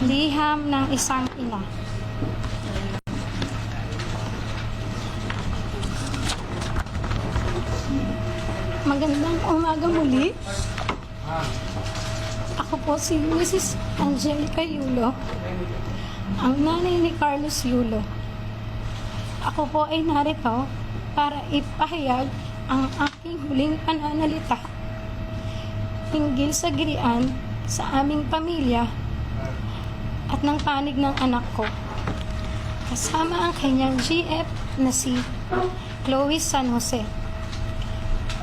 Liham ng isang ina. Magandang umaga muli. Ako po si Mrs. Angelica Yulo, ang nanay ni Carlos Yulo. Ako po ay narito para ipahayag ang aking huling pananalita hinggil sa girian sa aming pamilya at ng panig ng anak ko. Kasama ang kanyang GF na si Chloe San Jose.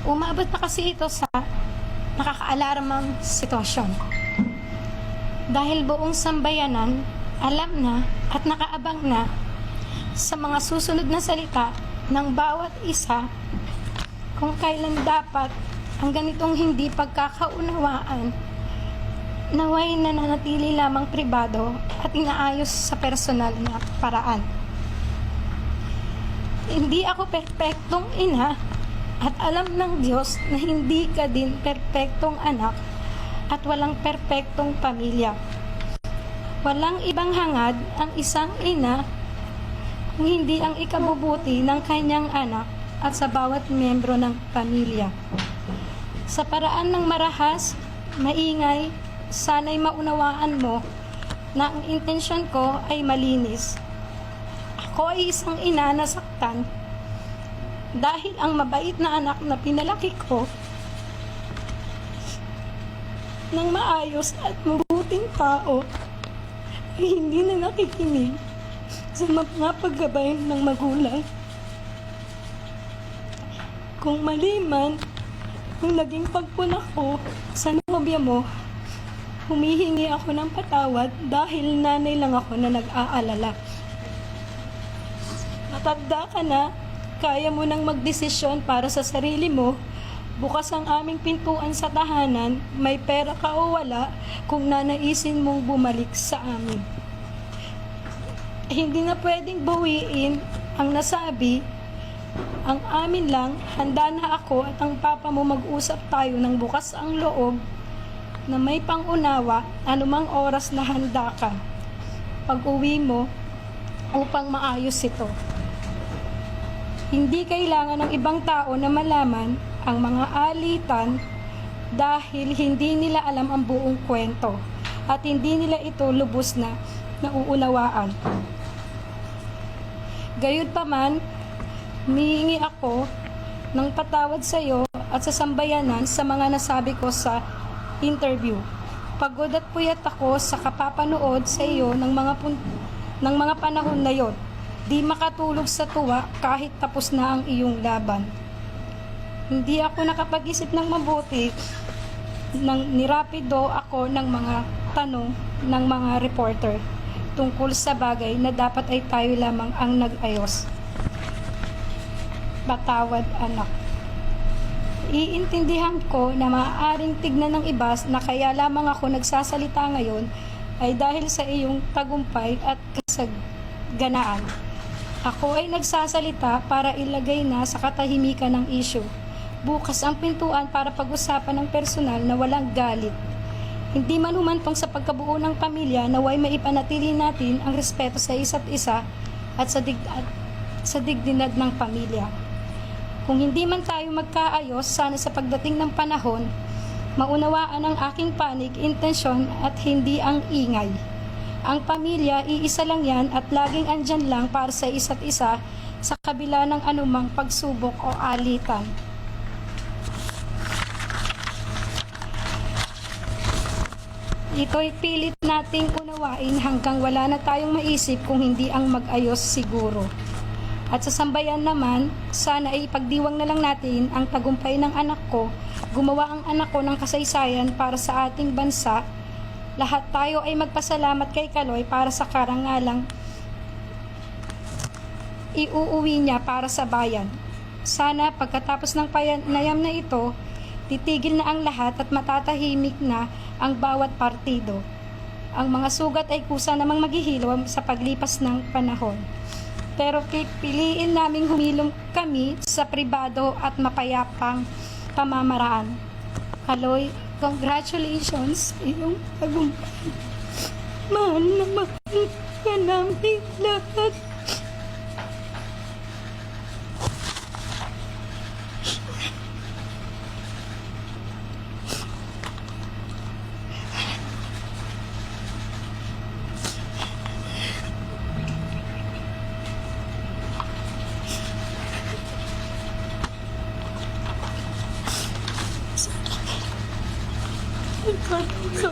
Umabot na kasi ito sa nakakaalarmang sitwasyon. Dahil buong sambayanan, alam na at nakaabang na sa mga susunod na salita ng bawat isa kung kailan dapat ang ganitong hindi pagkakaunawaan naway nananatili lamang pribado at inaayos sa personal na paraan. Hindi ako perpektong ina at alam ng Diyos na hindi ka din perpektong anak at walang perpektong pamilya. Walang ibang hangad ang isang ina kung hindi ang ikabubuti ng kanyang anak at sa bawat miyembro ng pamilya. Sa paraan ng marahas, maingay, sana'y maunawaan mo na ang intensyon ko ay malinis. Ako ay isang ina na saktan dahil ang mabait na anak na pinalaki ko ng maayos at mabuting tao ay hindi na nakikinig sa mga paggabay ng magulang. Kung mali man ang naging pagpuna ko sa nobya mo, humihingi ako ng patawad dahil nanay lang ako na nag-aalala. Matanda ka na, kaya mo nang magdesisyon para sa sarili mo, bukas ang aming pintuan sa tahanan, may pera ka o wala, kung nanaisin mong bumalik sa amin. Hindi na pwedeng bawiin ang nasabi, ang amin lang, handa na ako at ang papa mo mag-usap tayo ng bukas ang loob na may pangunawa anumang oras na handa ka pag uwi mo upang maayos ito. Hindi kailangan ng ibang tao na malaman ang mga alitan dahil hindi nila alam ang buong kwento at hindi nila ito lubos na nauunawaan. Gayud pa man, humihingi ako ng patawad sa iyo at sa sambayanan sa mga nasabi ko sa interview. Pagod at puyat ako sa kapapanood sa iyo ng mga pun- ng mga panahon na yon. Di makatulog sa tuwa kahit tapos na ang iyong laban. Hindi ako nakapag-isip ng mabuti nang nirapido ako ng mga tanong ng mga reporter tungkol sa bagay na dapat ay tayo lamang ang nag-ayos. Batawad anak. Iintindihan ko na maaaring tignan ng iba na kaya lamang ako nagsasalita ngayon ay dahil sa iyong tagumpay at kasaganaan. Ako ay nagsasalita para ilagay na sa katahimikan ng issue. Bukas ang pintuan para pag-usapan ng personal na walang galit. Hindi man humantong sa pagkabuo ng pamilya naway maipanatili natin ang respeto sa isa't isa at sa, dig- sa digdinad ng pamilya. Kung hindi man tayo magkaayos, sana sa pagdating ng panahon, maunawaan ang aking panig, intensyon at hindi ang ingay. Ang pamilya, iisa lang yan at laging andyan lang para sa isa't isa sa kabila ng anumang pagsubok o alitan. Ito'y pilit nating unawain hanggang wala na tayong maisip kung hindi ang mag-ayos siguro. At sa sambayan naman, sana ay ipagdiwang na lang natin ang tagumpay ng anak ko, gumawa ang anak ko ng kasaysayan para sa ating bansa. Lahat tayo ay magpasalamat kay Kaloy para sa karangalang iuuwi niya para sa bayan. Sana pagkatapos ng panayam na ito, titigil na ang lahat at matatahimik na ang bawat partido. Ang mga sugat ay kusa namang maghihilom sa paglipas ng panahon. Pero pipiliin naming humilom kami sa pribado at mapayapang pamamaraan. Kaloy, congratulations iyong tagumpay. mahal na mahal ka namin lahat. 啊小